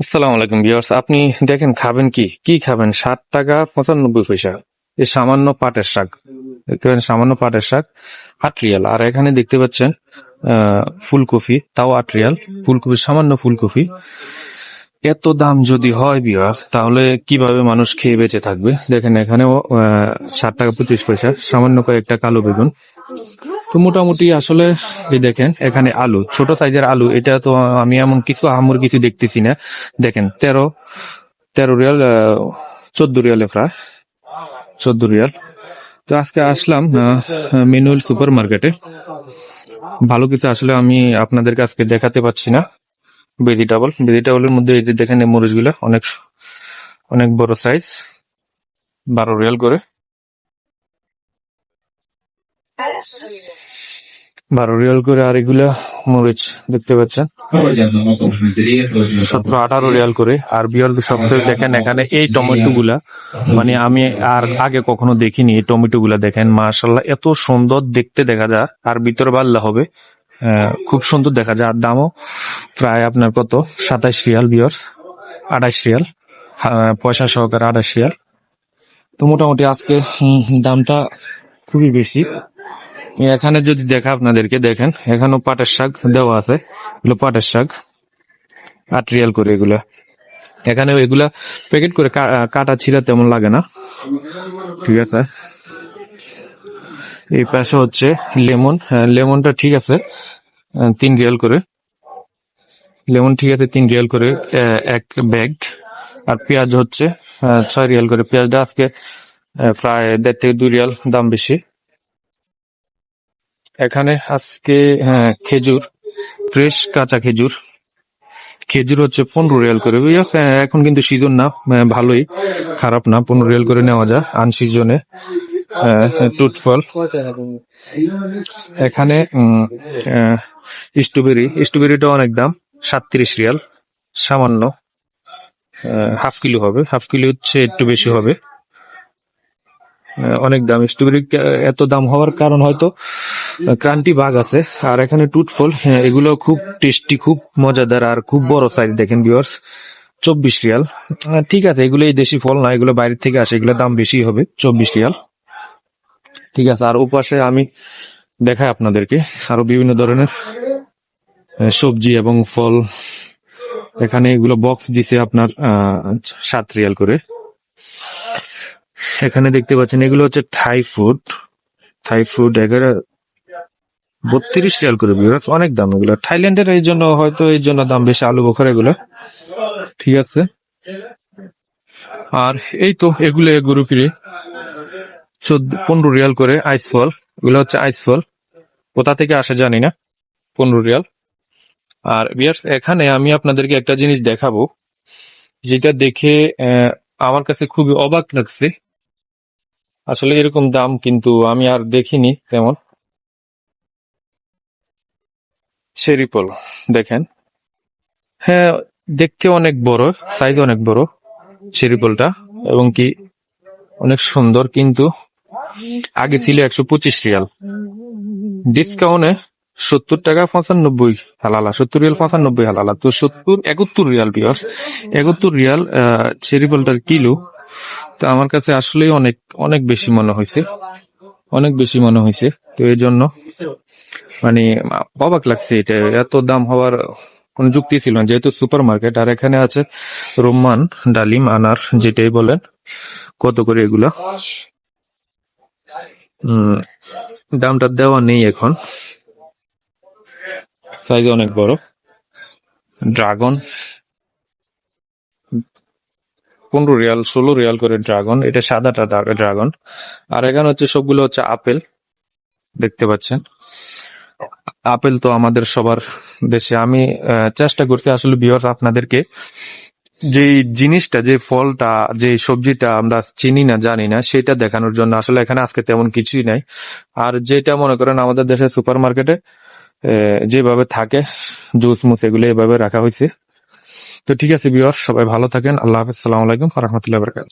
আসসালামু আলাইকুম ভিউয়ার্স, আপনি দেখেন খাবেন কি? কি খাবেন? ষাট টাকা পঁচানব্বই পয়সা। এই সামান্য পাটের শাক। দেখতে পাচ্ছেন, সামান্য পাটের শাক, আট রিয়াল। আর এখানে দেখতে পাচ্ছেন ফুলকপি, তাও আট রিয়াল। ফুলকপি, সামান্য ফুলকপি। এত দাম যদি হয় বিয়ার তাহলে কীভাবে মানুষ খেয়ে বেঁচে থাকবে? দেখেন এখানেও ষাট টাকা পঁচিশ পয়সা, সামান্য কয়েকটা কালো বেগুন। তো মোটামুটি আসলে দেখেন, এখানে আলু, ছোট সাইজের আলু, এটা তো আমি এমন কিছু আমর কিছু দেখতেছি না। দেখেন, তেরো তেরো রিয়াল চোদ্দ রিয়ালে প্রায় চোদ্দ রিয়াল। তো আজকে আসলাম মিনুল সুপার মার্কেটে ভালো কিছু আসলে আমি আপনাদেরকে আজকে দেখাতে পাচ্ছি না। ভেজিটেবল, ভেজিটেবলের মধ্যে এই যে দেখেন এই মরিচগুলো, অনেক অনেক বড় সাইজ, বারো রিয়াল করে। বারো রিয়াল করে আর এগুলা মরিচ দেখতে পাচ্ছেন। সতেরো, আঠারো রিয়াল করে। আর বিয়ার সবথেকে দেখেন এখানে এই টমেটো গুলা মানে আমি আর আগে কখনো দেখিনি এই টমেটো গুলা দেখেন। মাশাল্লাহ এত সুন্দর দেখতে দেখা যায়। আর ভিতরে বাল্লা হবে। খুব সুন্দর দেখা যায়। আর দামও প্রায় আপনার কত? সাতাইশ রিয়াল বিয়ার্স, আঠাইশ রিয়াল। পয়সা সহকারে আঠাইশ রিয়াল। তো মোটামুটি আজকে দামটা খুবই বেশি। এখানে যদি দেখা আপনাদেরকে দেখেন এখানেও পাটের শাক দেওয়া আছে। এগুলো পাটের শাক আট রিয়াল করে এগুলা। এখানে এগুলা প্যাকেট করে কাটা ছিঁড়া তেমন লাগে না। ঠিক আছে? এই পাশে হচ্ছে লেমন। হ্যাঁ, লেমনটা ঠিক আছে তিন রিয়াল করে। লেমন ঠিক আছে তিন রিয়াল করে এক ব্যাগ। আর পেঁয়াজ হচ্ছে ছয় রিয়াল করে। পেঁয়াজটা আজকে প্রায় দেড় থেকে দুই রিয়াল দাম বেশি। এখানে আজকে হ্যাঁ খেজুর ফ্রেশ কাঁচা খেজুর। খেজুর হচ্ছে পনেরো রিয়াল করে। হ্যাঁ, এখন কিন্তু সিজন না ভালোই। খারাপ না পনেরো রিয়াল করে নেওয়া যায় আন সিজনে টুট ফল এখানে স্ট্রবেরি। স্ট্রবেরিটা অনেক দাম সাতত্রিশ রিয়াল সামান্য। হাফ কিলো হবে। হাফ কিলো হচ্ছে একটু বেশি হবে। অনেক দাম। স্ট্রবেরি এত দাম হওয়ার কারণ হয়তো ক্রান্তি বাঘ আছে, আর এখানে টুটফল হ্যাঁ এগুলো খুব টেস্টি, খুব মজাদার আর খুব বড় সাইজ দেখেন ভিউয়ার্স চব্বিশ রিয়াল। ঠিক আছে এগুলো এই দেশি ফল না, এগুলো বাইরে থেকে আসে, এগুলো দাম বেশি হবে, চব্বিশ রিয়াল। ঠিক আছে, আর ওপাশে আমি দেখাই আপনাদেরকে, আরও বিভিন্ন ধরনের সবজি এবং ফল। এখানে এগুলো বক্স দিছে আপনার সাত রিয়াল করে। এখানে দেখতে পাচ্ছেন, এগুলো হচ্ছে থাই ফুড থাই ফুড এগারো বত্রিশ রিয়াল করে বিরাট অনেক দাম এগুলো। থাইল্যান্ডের এই জন্য হয়তো এই জন্য দাম বেশি আলু বোখার এগুলো। ঠিক আছে। আর এই তো এগুলো গরু ফিরে চোদ্দ, পনেরো রিয়াল করে আইস ফল। এগুলো হচ্ছে আইস ফল। কোথা থেকে আসে জানি না। পনেরো রিয়াল। আর বিয়ার্স, এখানে আমি আপনাদেরকে একটা জিনিস দেখাবো, যেটা দেখে আমার কাছে খুবই অবাক লাগছে। আসলে এরকম দাম কিন্তু আমি আর দেখিনি তেমন। চেরি ফল দেখেন। হ্যাঁ দেখতে অনেক বড় সাইজ অনেক বড় চেরি ফলটা এবং কি অনেক সুন্দর কিন্তু। আগে ছিল একশো পঁচিশ রিয়াল। ডিসকাউন্টে সত্তর টাকা পঁচানব্বই হালালা সত্তর রিয়াল পঁচানব্বই হালালা। তো সত্তর একাত্তর রিয়াল বিয়ার্স একাত্তর রিয়াল আহ, চেরি ফলটার কিলো। তো আমার কাছে আসলেই অনেক অনেক বেশি মনে হয়েছে। অনেক বেশি মনে হয়েছে। তো এই জন্য মানে অবাক লাগছে এটা। এত দাম হওয়ার কোনো যুক্তি ছিল না। যেহেতু সুপার মার্কেট আর এখানে আছে রোমান ডালিম আনার, যেটাই বলেন, কত করে এগুলা? দামটা দেওয়া নেই এখন। সাইজ অনেক বড়। ড্রাগন পনেরো রিয়াল, ষোলো রিয়াল করে ড্রাগন এটা সাদাটা ড্রাগন আর এখানে হচ্ছে সবগুলো হচ্ছে আপেল। দেখতে পাচ্ছেন। আপেল তো আমাদের সবার দেশে। আমি চেষ্টা করছি আসলে বিয়ার্স আপনাদেরকে যে জিনিসটা, যে ফলটা, যে সবজিটা আমরা চিনি না, জানি না, সেটা দেখানোর জন্য আসলে এখানে আজকে তেমন কিছুই নাই। আর যেটা মনে করেন আমাদের দেশের সুপার মার্কেটে যেভাবে থাকে, জুস মুস এগুলো এভাবে রাখা হয়েছে। তো ঠিক আছে বিয়ার্স সবাই ভালো থাকেন। আল্লাহ হাফিজ। সালাম আলাইকুম। রহমতুল্লাহ বরকাত